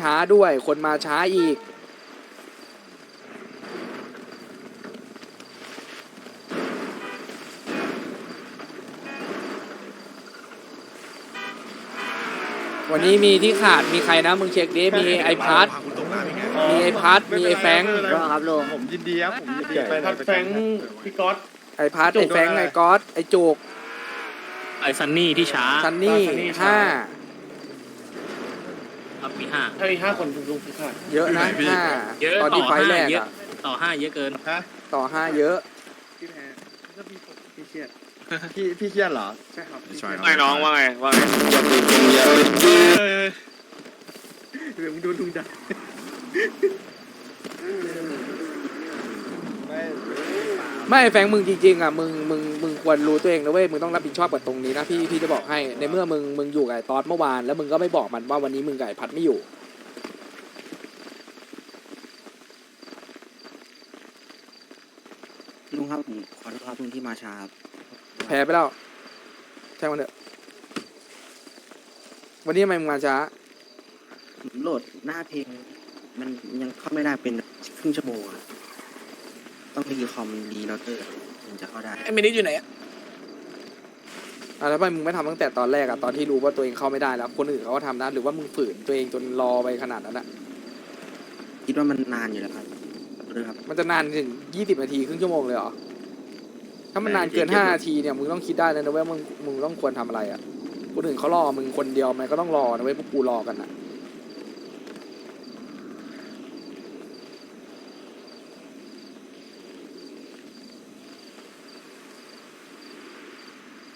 ช้าด้วยคนมาช้าอีก วันนี้มีที่ขาดมีใครนะมึงเช็คดิมีไอพัดมีไอพัดมีไอแฟงค์รอครับลุงผมยินดีครับผมยินดีไปพัดแฟงพี่ก๊อตไอพัดไอแฟงค์ไอก๊อตไอจุกไอ้ซันนี่ที่ช้าซันนี่ห้า ครับมีห้าถ้ามีห้าคนลุงพี่ขาดเยอะนะห้าเยอะตอนที่ต่อไฟล์ห้าแรกเยอะอะต่อห้าเยอะเกิน ฮะต่อห้าเยอะ พี่แพ้ก็มีผมพี่เครียดพี่พี่เครียดเหรอใช่ครับใช่ครับไอ้น้องว่าไงว่าไงเดี๋ยวมึงดูลุงด่าไม่ไม่แฟงมึงจริงๆอะมึงมึงมึง ควรรู้ตัวเองนะเว้ยมึงต้องรับผิดชอบกับตรงนี้นะพี่พี่จะบอกให้ในเมื่อมึงมึงอยู่กับไอ้ตอสเมื่อวาน แล้วมึงก็ไม่บอกมันว่าวันนี้มึงกับไอ้พัดไม่อยู่ลุงครับผมขอโทษครับลุงที่มาช้าครับแพ้ไปแล้วช่างมันเถอะวันนี้ทำไมมึงมาช้า ผมโหลดหน้าเพลง มันยังเข้าไม่ได้เป็นครึ่งชั่วโมงอะต้องรีคอมรีเราเตอร์ถึงจะเข้าได้ ไอ้มินิอยู่ไหนอะ อะแล้วทำไมมึงไม่ทำตั้งแต่ตอนแรกอะตอนที่รู้ว่าตัวเองเข้าไม่ได้แล้วคนอื่นเขาก็ทำได้หรือว่ามึงฝืนตัวเองจนรอไปขนาดนั้นอะคิดว่ามันนานอยู่แล้วครับขอโทษครับ มันจะนานถึงยี่สิบนาทีครึ่งชั่วโมงเลยเหรอถ้ามันนานเกินห้านาทีเนี่ยมึงต้องคิดได้เลยนะเว้ยมึงมึงต้องควรทำอะไรอะคนอื่นเขารอมึงคนเดียวมันก็ต้องรอนะเว้ยพวกกูรอกันอะ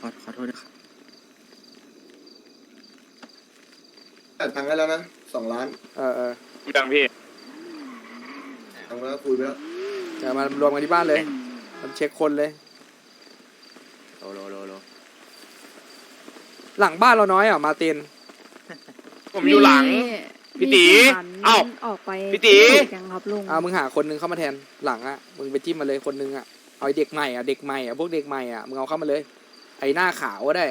ขอขอโทษนะครับ จ่ายตังค์ให้แล้วนะสองล้าน เออเออดังพี่ตังค์แล้วคุยไปแล้วเดี๋ยวมารวมกันที่บ้านเลยมันเช็คคนเลย โลโลโลโลหลังบ้านเราน้อยอะมาร์ติน ผมอยู่หลัง พี่ตีมีทหารเอ้าออกไปพี่ตี แกงครับลุง อ่ามึงหาคนนึงเข้ามาแทนหลังอะมึงไปจิ้มมาเลยคนนึงอะเอาไอ้เด็กใหม่อะเด็กใหม่อะพวกเด็กใหม่อะมึงเอาเข้ามาเลย ไอ้หน้าขาวก็ได้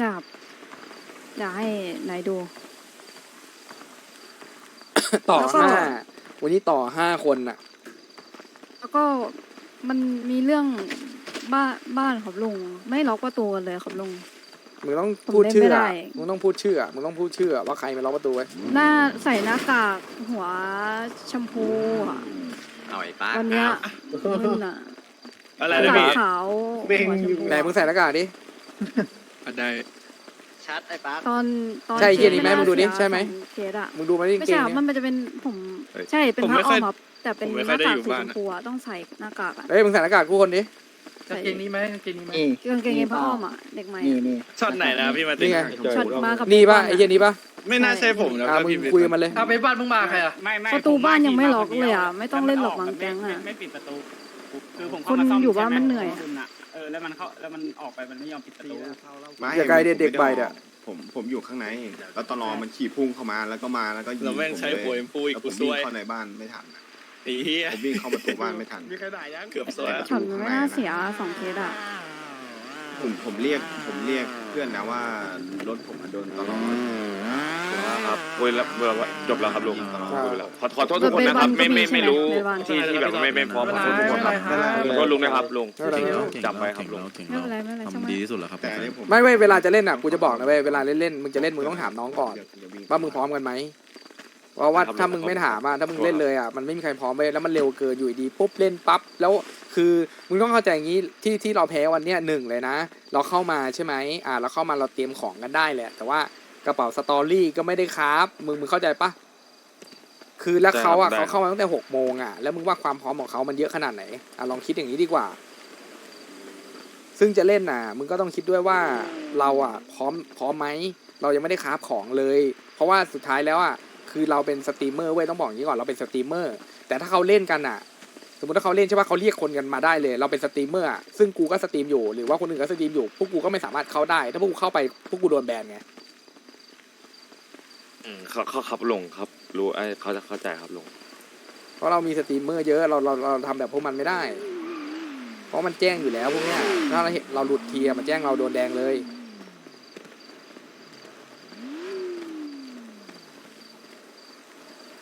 นะครับอยากให้นายดู ต่อแล้วก็ ห้าวันนี้ต่อห้าคนอะ แล้วก็มันมีเรื่องบ้านบ้านครับลุงไม่ล็อกประตูกันเลยครับลุง มึงต้องผมพูดชื่อเล่นไม่ได้ อะมึงต้องพูดชื่ออะมึงต้องพูดชื่ออะว่าใครมาล็อกประตูไว้หน้าใส่หน้ากากหัวชมพูอะเอาไอ้ป้าวันเนี้ยมึนอะอะไรหนะน้าพี่ขาวหัวชมพูไหนมึงใส่หน้ากากดิ ได้ ชัดไอ้ป้าตอนตอนใช่เหี้ยนี่ไหมมึงดูดิเสียใช่ไหมสองเคสอะมึงดูมาดิไม่เก่ใช่งครับมันเนี่ยจะเป็นผมเอ้ยใช่เป็นผมผ้าไม่อ้ค่ออยมครับแต่เป็นผมไม่หค่อน้ายได้กากอยู่สีบ้าชนมอะ พูอะต้องใส่หน้ากากอะเฮ้ยมึงใส่หน้ากากกูคนดิ กางเกงนี้ไหมกางเกงนี้ไหมนี่กางเกงในผ้าอ้อมอะเด็กใหม่นี่อะนี่ช็อตไหนนะพี่มาตินี่ไง ช็อตมากับนี่ปะเด็กไอ้เหี้ยนี่ปะไม่น่าใช่ผมนะอ่ามึงคุยกับมันเลยถ้าไปบ้านมึงมาใครอะไม่ไม่ประตูผมบ้านยังไม่ขี่ล็อกเลยอะไม่ต้องเล่นหรอกบางแก๊งอะ ไม่ไม่ปิดประตู คือผมคเข้านมาซ่อมอยู่บ้านใช่ไหมันเหนื่อยอะคุณะเออ แล้วมันเข้าแล้วมันออกไปมันไม่ยอมปิดประตูไม่อย่าไกลเด็กเด็กใบเด้อผมผมอยู่ข้างในแล้วตลอมันขี่พุ่งเข้ามาแล้วก็มาแล้วก็ยิงเราแม่งใช้ผมหัวเลยเอ็มพูอีกแล้วผกูมซวิ่งวยเข้าในบ้านไม่ทันไอ้เหี้ยผมวิ่งเข้าประตูบ้านไม่ทันมีใครด่ายังเกือบซวยช็อตมันไม่น่าเสียสองเคสอะผมผมเรียกผมเรียกเพื่อนนะว่ารถผมมาโดนตลอด ครับเว้ยแล้วเว้ยจบแล้วครับลุงตลอดอ่าคุยไปแล้วขอขอโทษทุกคนนะครับไม่ไม่ไม่รู้ในบ้านที่ที่แบบไม่ไม่พร้อมขอโทษทุกคนครับขอโทษลุงนะครับลุงไม่เป็นไรจำไว้ครับลุงไม่เป็นไรไม่เป็นไรช่างมันดีที่สุดแล้วครับแต่อันนี้ผมไม่เว้ยเวลาจะเล่นอะกูจะบอกนะเว้ยเวลาเล่นเล่นมึงจะเล่นมึงต้องถามน้องก่อนเดี๋ยวเดี๋ยววิ่ว่ามึงพร้อมกันไหมเพราะว่าครับถ้ามึงไม่ถามอะถ้ามึงเล่นเลยอะมันไม่มีใครพร้อมเว้ยแล้วมันเร็วเกินอยู่ดีปุ๊บเล่นปั๊บแล้วคือมึงต้องเข้าใจอย่างนี้ที่ที่เราแพ้วันเนี้ยหนึ่งเลยนะ เราเข้ามาใช่ไหมอ่าเราเข้ามาเราเตรียมของกันได้แหละแต่ว่า กระเป๋าสตอรี่ก็ไม่ได้ครับมึงมึงเข้าใจปะคือแล้วเขาอะได้ครับเขาเข้ามาตั้งแต่หกโมงอะแล้วมึงว่าความพร้อมของเขามันเยอะขนาดไหนอะลองคิดอย่างนี้ดีกว่า ซึ่งจะเล่นน่ะมึงก็ต้องคิดด้วยว่าเราอะพร้อมพร้อมไหมเรายังไม่ได้คราฟของเลย เพราะว่าสุดท้ายแล้วอะคือเราเป็นสตรีมเมอร์เว้ยต้องบอกอย่างนี้ก่อนเราเป็นสตรีมเมอร์แต่ถ้าเขาเล่นกันอะ สมมติถ้าเขาเล่นใช่ปะเขาเรียกคนกันมาได้เลย เราเป็นสตรีมเมอร์อะซึ่งกูก็สตรีมอยู่หรือว่าคนอื่นก็สตรีมอยู่พวกกูก็ไม่สามารถเข้าได้ ถ้าพวกกูเข้าไปพวกกูโดนแบนไง อืมเขาเขาครับลุงครับ รู้ไอ้เขาจะเข้าใจครับลุงเพราะเรามีสตรีมเมอร์เยอะเราเราเราทำแบบพวกมันไม่ได้ เพราะมันแจ้งอยู่แล้วพวกเนี้ยถ้าเราเห็นเราหลุดทีอะมันแจ้งเราโดนแดงเลย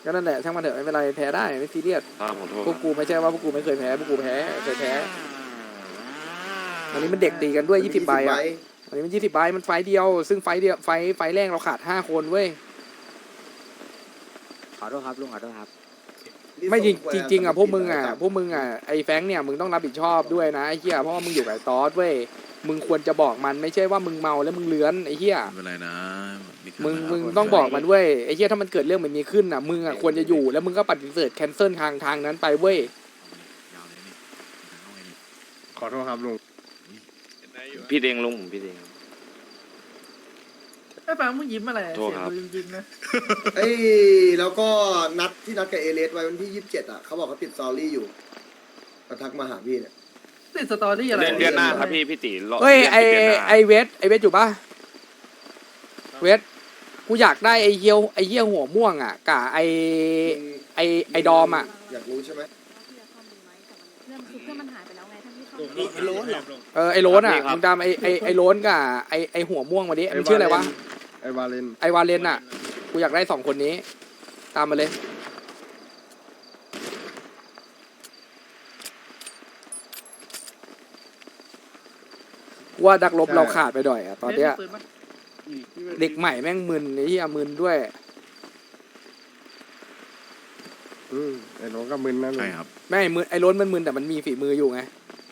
ก็นั่นแหละช่างมันเถอะไม่เป็นไรแพ้ได้ไม่ซีเรียสครับขอโทษพวกกูไม่ใช่ว่าพวกกูไม่เคยแพ้พวกกูแพ้เคยแพ้อันนี้มันเด็กตีกันด้วยยี่สิบใบอะอันนี้มันยี่สิบใบมันไฟล์เดียว ซึ่งไฟล์เดียวไฟล์ไฟล์แรกเราขาดห้าคนเว้ย ขอโทษครับลุงขอโทษครับไม่จริงจริงๆอะพวกมึงอะพวกมึงอะไอ้แฟรงค์เนี่ยมึงต้องรับผิดชอบด้วยนะไอ้เหี้ยเพราะว่ามึงอยู่กับไอ้ตอสเว้ยมึงควรจะบอกมันไม่ใช่ว่ามึงเมาแล้วมึงเลื้อนไอ้เหี้ย ไม่เป็นไรนะมึงมึงต้องบอกมันเว้ยไอ้เหี้ยถ้ามันเกิดเรื่องแบบนี้ขึ้นอะมึงอะควรจะอยู่แล้วมึงก็ปฏิเสธแคนเซิลทางทางนั้นไปเว้ยขอโทษครับลุง พี่เองลุงผมพี่เอง ไอ้ปางมึงยิ้มอะไรโทษเสียงครับมึงยิ้มนะเอ้ยแล้วก็นัดที่นัดกับเอเลสไว้วันที่ยี่สิบเจ็ดอะเขาบอกเขาติดซอรี่อยู่ก็ทักมาหาพี่เนี่ย ติดสตอรี่อะไรเดือนเดือนหน้าครับพี่พี่ตีรเฮ้ยไอดืนหน้าไอเวทไอเวทอยู่ปะเวทกูอยากได้ไอเฮียวไอเฮียหัวม่วงอะกับไอไอไอดอมอะอยากรู้ใช่ไหมเรื่องคือเพื่อนมันหายไปแล้วไงทั้งที่เข้านี่โล้นเหรอเออไอโรนอะมึงตามไอไอไอโรนกับไอไอหัวม่วงมาดิมันชื่ออะไรวะ ไอ้วาเลนไอวาเลนอะ กูอยากได้สองคนนี้ ตามมาเลย ว่าดักลบเราขาดไปหน่อยอะตอนเนี้ย ปืนปะเด็กใหม่แม่งมึนไอ้เหี้ยมึนด้วย อืมไอ้น้องก็มึนนะลุงใช่ครับ แม่งไอ้มึนไอ้ล้นมันมึนแต่มันมีฝีมืออยู่ไง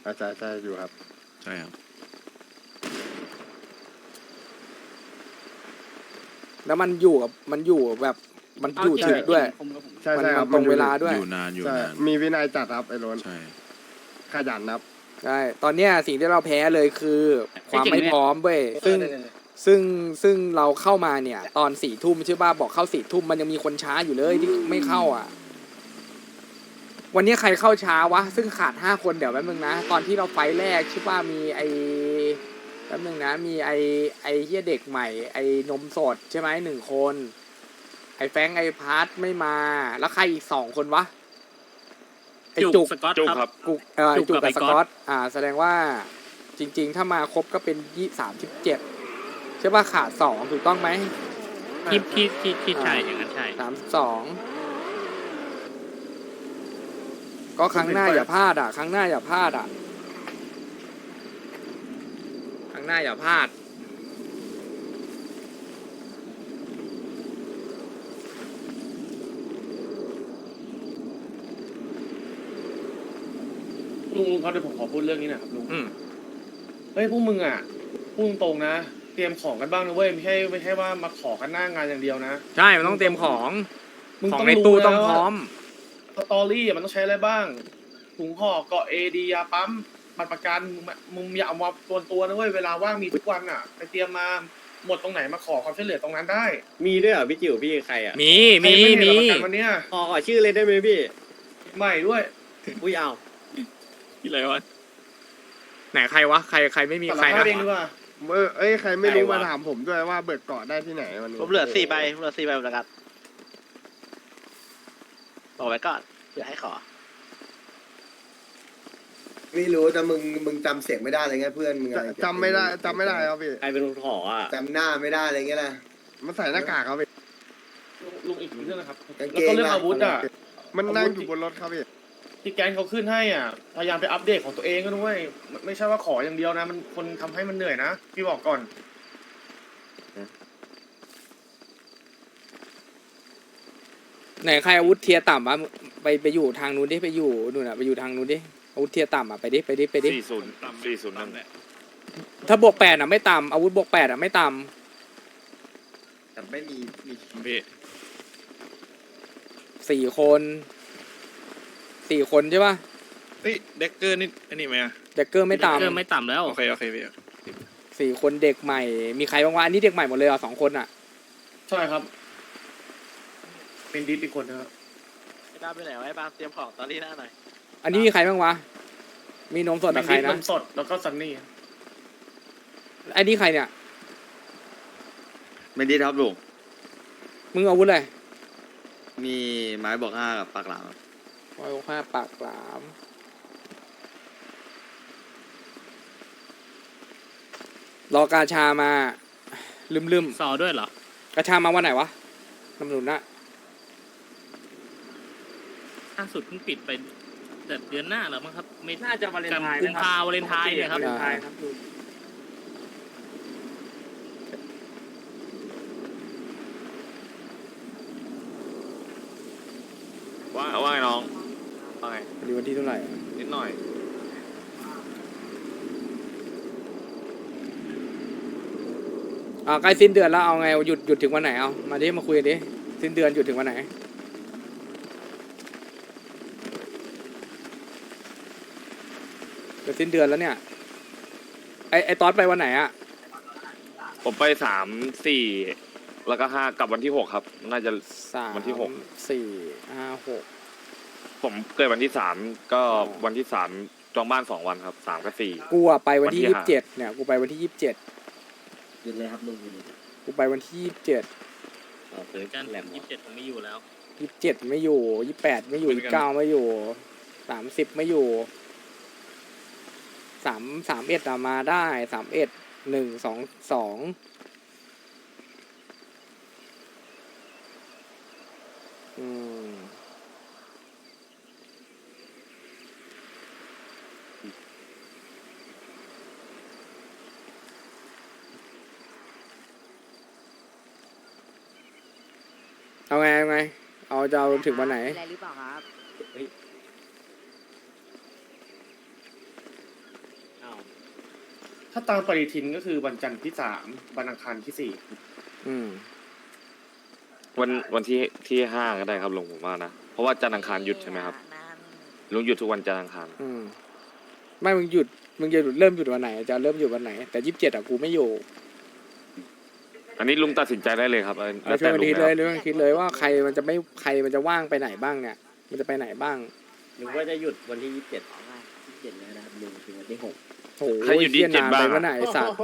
อ่าใช่ใช่อยู่ครับ ใช่ครับ แล้วมันอยู่กับมันอยู่แบบมันอยู่ถึกด้วยผมกับผมใช่มันใช่คมัรับนตรงเวลาด้วย อยู่นานอยู่ใช่นานมีวินัยจัดครับไอ้โรนใช่ ขยันครับ ใช่ ตอนเนี้ยสิ่งที่เราแพ้เลยคือความไม่พร้อมเว้ย ซึ่งซึ่งซึ่งเราเข้ามาเนี่ย ตอนสี่ทุ่มใช่ป่ะบอกเข้าสี่ทุ่มมันยังมีคนช้าอยู่เลยที่ไม่เข้าอะ วันนี้ใครเข้าช้าวะ ซึ่งขาดห้าคนเดี๋ยวแป๊บนึงนะ ตอนที่เราไฟล์แรกใช่ป่ะมีไอ แป๊บนึงนะมีไอไอเฮียเด็กใหม่ ไอนมสดใช่ไหมหนึ่งคน ไอแฟรงค์ไอพาร์ทไม่มา แล้วใครอีกสองคนวะไอจุกสกอตจุกคครัรับ บ กุกเอ่อจุกจุกกับกับไอ้สก๊อตกอตอ่า แสดงว่าจริง ๆ ถ้ามาครบก็เป็นยี่สามสิบเจ็ดใช่ป่ะขาดสองถูกต้องไหม ที่ที่ที่ที่ใช่อย่างนั้นใช่ สามสองก็ครั้งหน้าอย่าพลาดอะ ครั้งหน้าอย่าพลาดอะ ครั้ง หน้าอย่าพลาด ลุงลุงครับเดี๋ยวผมขอพูดเรื่องนี้หน่อยครับลุง อืม เฮ้ยพวกมึงอะพูดตรงๆนะ เตรียมของกันบ้างนะเว้ยไม่ใช่ไม่ใช่ว่ามาขอกันหน้างานอย่างเดียวนะ ใช่ มันต้องเตรียมของ มึงของต้องในรู้ตู้นะต้องพร้อมสตอรี่อะมันต้องใช้อะไรบ้างถุงห่อเกาะเอดียาปั๊ม บัตรประกันมึงมามึงอย่าเอามาตัวตัวๆนะเว้ยเวลาว่างมีทุกวันอะไปเตรียมมาหมดตรงไหนมาขอความช่วยเหลือตรงนั้นได้มีด้วยเหรอพี่จิ๋วพี่ใครอะมีมีใครไเห็นมีบัตรประกันวันเนี้ยขอขอชื่อเลยได้ไหมพี่ใหม่ด้วยอุ้ยเอาที่ไรวะไหนใครวะใครใครไม่มีสารใครภาพนะเองดีกว่าเออเอ้ยใครไม่รู้ใครวะมาถามผมด้วยว่าเบิกเกาะได้ที่ไหนวันนี้ผมเหลือสี่ใบผมเหลือสี่ใบประกันบอกไว้ก่อนเดี๋ยวให้ขอ ไม่รู้แต่มึงมึงจำเสียงไม่ได้อะไรเงี้ยเพื่อนมึงอะไรจำไม่ได้จำไม่ได้ครับพี่ ใครเป็นคนขออะจำหน้าไม่ได้อะไรเงี้ยนะ มันใส่หน้ากากครับพี่ ลุงลุงอีกเรื่องนะครับกางแล้วเกง ก็เรื่องอะอาวุธอะ มันนั่งอยู่บนรถครับพี่ ที่แก๊งเขาขึ้นให้อะ พยายามไปอัปเดตของตัวเองก็ด้วยไม่ไม่ใช่ว่าขออย่างเดียวนะ มันคนทำให้มันเหนื่อยนะ พี่บอกก่อน ไหนใครอาวุธเทียร์ต่ำวะไปไปอยู่ทางนู้นดิไปอยู่นู่นอะไปอยู่ทางนู้นดิ อาวุธเทียร์ต่ำอะไปดิไปดิไปดิสี่ศูนย์สี่ศูนย์นั่นแหละถ้าบวกแปดอะไม่ต่ำอาวุธบวกแปดอะไม่ต่แต่ไม่มีมีพี่ำสี่คนสี่คนใช่ป่ะเฮ้ยเด็กเกอร์นี่อันนี้ไหมอะเด็กเกอร์ไม่ต่เกินไม่ต่ำแล้ว โอเคโอเคพี่ำสี่คนเด็กใหม่ มีใครบ้างวะอันนี้เด็กใหม่หมดเลยเหรอะสองคนอะใช่ครับ เป็นดิสอีกคนนะครับ ไอ้บ้าไปไหนวะไอ้บ้าเตรียมของตอนนี้หน้าหน่อย อันนี้มีใครบ้างวะ มีนมสดเป็กับนใครดิสนะ นมสดแล้วก็ซันนี่อันนี้ใครเนี่ย ไม่ดีครับลุงมึงอาวุธอะไรมีไม้บอกห้ากับปากหลามร้อยห้าปากหลาม รอกาชามาลืมลืมสอด้วยเหรอ ๆกาชามาวันไหนวะน้ำหนุนนะล่าสุดเพิ่งปิดไป แต่เดือนหน้าแล้วมั้งครับไม่น่าจะวาเลนไทน์กุมภาวาเลนไทน์เนี่ยครับอ่าว่าว่าไงน้องว่าไงวันนี้วันที่เท่าไหร่อะนิดหน่อย อ่าใกล้สิ้นเดือนแล้วเอาไงหยุดหยุดถึงวันไหนเอามาดิมาคุยกันดิสิ้นเดือนหยุดถึงวันไหน จะสิ้นเดือนแล้วเนี่ย ไอไอตอนไปวันไหนอะผมไปสามสี่แล้วก็ห้ากลับวันที่หกครับ น่าจะ สามวันที่หก สี่ห้าหก ผมเกิดวันที่สามก็วันที่สามจองบ้านสองวันครับสามกับสี่ กูอะไปวันที่วันที่ยี่สิห้าบเจ็ดเนี่ย กูไปวันที่ยี่สิบเจ็ดหยุดเลยครับลุงหยุดเลยกูไปวันที่ยี่สิบเจ็ดกันยี่สิบเจ็ดผมไม่อยู่แล้วยี่สิบเจ็ดไม่อยู่ยี่แปดไม่อยู่เหมืยี่อนกันเก้าไม่อยู่สามสิบไม่อยู่ สามสามเอ็ดมาได้สามเอ็ดหนึ่งสองสองอืมเอาไงเอาไง เอาจะเอาถึงวันไหนอะไรหรือเปล่าครับ ถ้าตามปฏิทินก็คือวันจันทร์ที่สามวันอังคารที่สี่อืม วันวันที่ที่ห้าก็ได้ครับลุงผมว่านะ เพราะว่าจันทร์อังคารหยุดใช่ไหมครับลุงหยุดทุกวันจันทร์อังคารอืมไม่มึงหยุดมึงจะหยุดเริ่มหยุดวันไหนจะเริ่มหยุดวันไหน แต่ยี่สิบเจ็ดอะกูไม่อยู่อันนี้ลุงตัดสินใจได้เลยครับเอาเราแล้วช่วยแต่กันลุงคิดนะเลคยรับช่วยกันคิดเลยว่าใครมันจะไม่ใครมันจะว่างไปไหนบ้างเนี่ย มันจะไปไหนบ้างหรือว่าจะหยุดวันที่ยี่สิบเจ็ดยี่สิบเจ็ดเลยนะครับลุงถึงวันที่หก โอ้โหใครหยุดเหี้ย27นานไปบ้างอะวันไหนสัตว์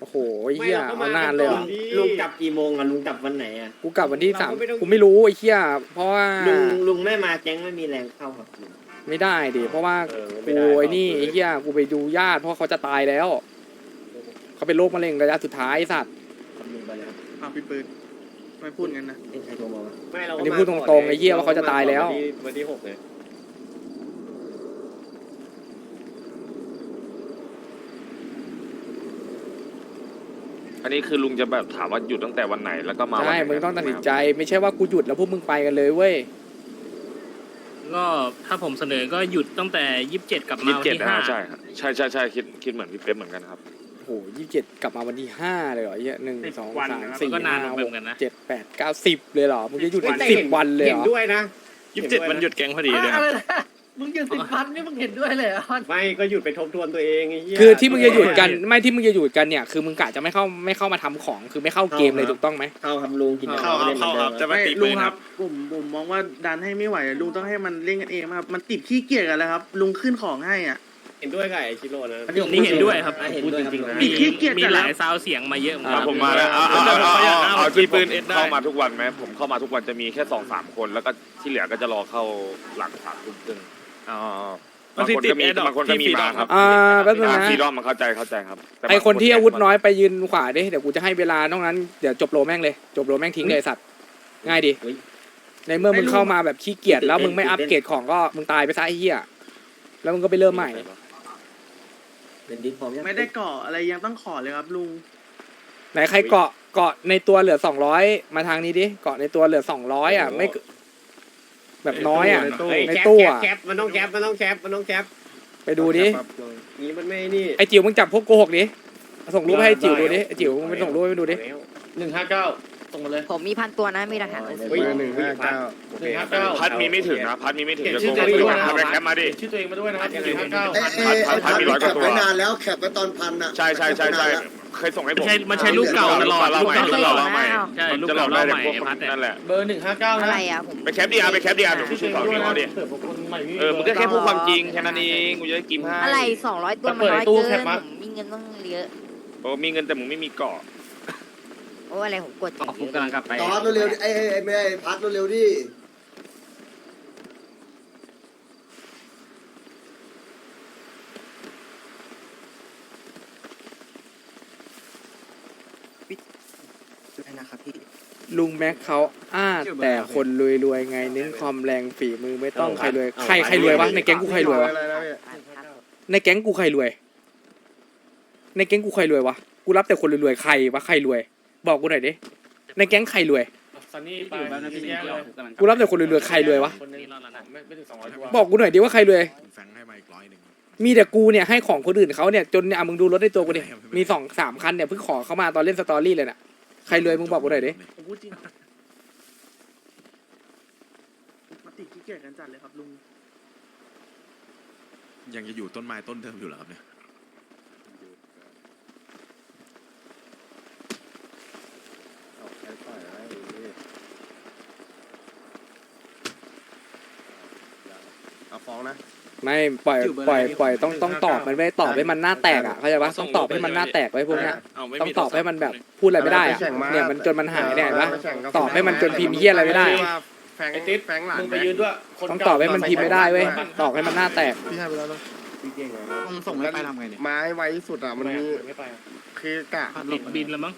โอ้โหเฮียเอานานเลยเหรอลุงกลับกี่โมงอะลุงกลับวันไหนอะกูกลับวันที่สามเราก็ไม่ต้องกูไม่รู้ไอ้เฮียเพราะว่าลุงลุงไม่มาแก๊งไม่มีแรงเข้าครับลุง ไม่ได้ดิเพราะว่าเออไม่กูได้ไอ้นี่ไอ้เฮียกูไปดูญาติเพราะเขาจะตายแล้ว เขาเป็นโรคมะเร็งระยะสุดท้ายไอ้สัตว์ครับลุงไปเลยครับอ้าวพี่ปืนไม่พูดงั้นนะเอ้ยใครโทรมาวะไม่เราอันนี้พูดตรงๆไอ้เหี้ยว่าเขาจะตายแล้ว วันที่หกเลย อันนี้คือลุงจะแบบถามว่าหยุดตั้งแต่วันไหนแล้วก็มาวันใช่ไหนมึงต้องตัดสินครับใจ ไม่ใช่ว่ากูหยุดแล้วพวกมึงไปกันเลยเว้ย ก็ถ้าผมเสนอก็หยุดตั้งแต่ยี่สิบเจ็ดกับมาวันที่ห้าใช่ครับใช่ใช่ใช่คิดคิดเหมือนพี่เป๊ปเหมือนกันครับโอ้โหยี่สิบเจ็ดกลับมาวันที่ห้าเลยเหรอเหี้ยหนึ่งสองสามสี่ก็นานห้าไปหเหกมือนกันนะเจ็ดแปดเก้าสิบเลยเหรอมึงจะหยุดถึงแต่สิบเห็วันเลยเหเห็รนอด้วยนะยี่สิบเจ็ดมันหยุดแก๊งพอดีเลยอะไรนะ มึงยืนสิบพันนี่มึงเห็นด้วยเลยเหรอไม่ก็หยุดไปทบทวนตัวเองไอ้เหี้ยคือที่มึงจะหยุดกันไม่ที่มึงจะหยุดกันเนี่ยคือมึงกะจะไม่เข้าไม่เข้ามาทำของคือไม่เข้าเกมเลยถูกต้องไหมเข้าครับลุงกินเข้าครับเข้าครับจะไม่ลุงครับผมผมมองว่าดันให้ไม่ไหวลุงต้องให้มันเล่นกันเองครับมันติดขี้เกียจกันแล้วครับ ลุงขึ้นของให้อะ เห็นด้วยกับไอ้ชิโร่นะอันนี้ผมนี่เห็นด้วยครับอะเห็นด้วยครับมีขี้เกียจมีกันหแล้วลายซาวเสียงมาเยอะเหมือนอ่ากันผมมาแล้วเอาเอาเอาเอาเอาเอาเอาเอาที่ที่ปืปืนนเอเอสสได้เข้ามาทุกวันไหมผมเข้ามาทุกวันจะมีแค่สองสามคนแล้วก็ที่เหลือก็จะรอเข้าหลังสามทุ่มครึ่ง อ๋อบางคนก็มีบางคนก็มีมาครับอ่าแป๊บนึงอ่านะฟรีดอมมันเข้าใจเข้าใจครับแต่ไอคนที่บงอาวุธน้อยไปยืนขวาดิเดี๋ยวกูจะให้เวลานอกนั้นเดี๋ยวจบโลแม่งเลย จบโลแม่งทิ้งเลยไอ้สัตว์ง่ายดิเฮ้ย ในเมื่อมึงเข้ามาแบบขี้เกียจแล้วมึงไม่อัปเกรดของก็มึงตายไปซะไอ้เหี้ยแล้วมึงก็ไปเริ่มใหม่ เป็นดิสพร้อมยังไม่ได้เกาะอะไรยังต้องขอเลยครับลุง ไหนใครเกาะเกาะในตัวเหลือสองร้อยมาทางนี้ดิเกาะในตัวเหลือสองร้อยอะไม่เกิน แบบน้อยอะในตู้เฮ้ยในแคปตู้แคปอะแคปมันต้องแคปมันต้องแคปมันต้องแคปไปดูดิครับลุงนี้มันไม่นี่ไอจิ๋วมึงจับพวกโกหกดิส่งรูปให้จิ๋วดูดิไอจิ๋วมึงไปส่งรูปให้มันดูดิหนึ่งห้าเก้าส่งมาเลย ผมมีพันตัวนะมีหลักฐานเฮ้เบยอร์หนึ่งห้าเก้าหนึ่งห้าเก้าพัดมีไม่ถึงนะพัดมีไม่ถึงเขียนจะชื่อโกตัวเองงด้วยนะเอาไปแคปมาดิ ชื่อตัวเองมาด้วยนะครับหนึ่งห้าเก้า ไอ้ไอ้ไอ้พัพันนมีร้อยกแคว่าปตัว ไว้นานแล้วแคปไว้ตอนพันอะใช่ใช่ใช่ใช่ เคยส่งให้ผมมันใช่มันใช่รูปเก่าตลอดเล่าใหม่รูปเล่าเก่าใหม่ใช่จะหลอกได้แต่พวกนั่นแหละเบอร์หนึ่งห้าเก้าอะนะไรอะผม ไปแคปดีอาร์ไปแคปดีอาร์เดี๋ยวชื่ชื่ออตัวสเอองงด้วยนี้นะเขาดิเผื่อผมคนใหม่ไม่เออมึงก็แค่พูดความจริงแค่นั้นเองกูจะได้กิมให้อะไรสองร้อยตัวมันน้อยเกินผมมีเงินต้องเยอะ โอ้มีเงินแต่มึงไม่มีเกาะโอ้อะไรผมกดอย่างผมเยกำลัอะงกลับไปตอนเร็วๆไอ้ไอ้ไอ้ไม่ไอ้พัดเร็วๆดิ ได้นะครับพี่ ลุงแม็กเขาอ้าแต่คนรวยๆไงเน้นความแรงฝีมือไม่ต้องใครรวยใครใครรวยวะในแก๊งกูใครรวยวะในแก๊งกูใครรวย ในแก๊งกูใครรวยวะกูรับแต่คนรวยๆใครวะใครรวย บอกกูหน่อยดิในแก๊งใครรวยซันนี่ไปแยกเลยกูรับแต่คนรวยๆใครรวยวะคนหนึงไม่ไม่ถึงสองร้อยตัวบอกกูหน่อยดิว่าใครรวยแฟงให้มาอีกร้อยหนึ่งมีแต่กูเนี่ยให้ของคนอื่นเขาเนี่ยจนเนี่ยอะมึงดูรถในตัวกูดิมีสองสามคันเนี่ยเพิ่งขอเขามาตอนเล่นสตอรี่เลยน่ะ ใครรวยมึงบอกกูหน่อยดิผมพูดจริงมาติดขี้เกียจกันจัดเลยครับลุงยังจะอยู่ต้นไม้ต้นเดิมอยู่เหรอครับเนี่ยเอาฟ้องนะ ไม่ปล่อยปล่อยปล่อยต้องต้องตอบมันไม่ตอบให้มันหน้าแตกอะเข้าใจปะต้องตอบให้มันหน้าแตกไว้พวกเนี้ยเอาไม่ต้องมีตอบให้มันแบบพูดอะไรไม่ได้อะเนี่ยมันจนมันหายเนี่ยเห็นปะตอบให้มันจนพิมพ์เหี้ยอะไรไม่ได้แฟงไอ้ติ๊ดแฟงหลานมึงไปยืนด้วยคนต้องเก่าตอบให้มันพิมพ์ไม่ได้เว้ยตอบให้มันหน้าแตกพี่ให้ไปแล้วเนอะพี่เก่งเลยต้องส่งไม่ไปทำไงเนี่ยไม้ไวที่สุดอะมันมีไม่ไปอะคือกะติดบินแล้วมั้ง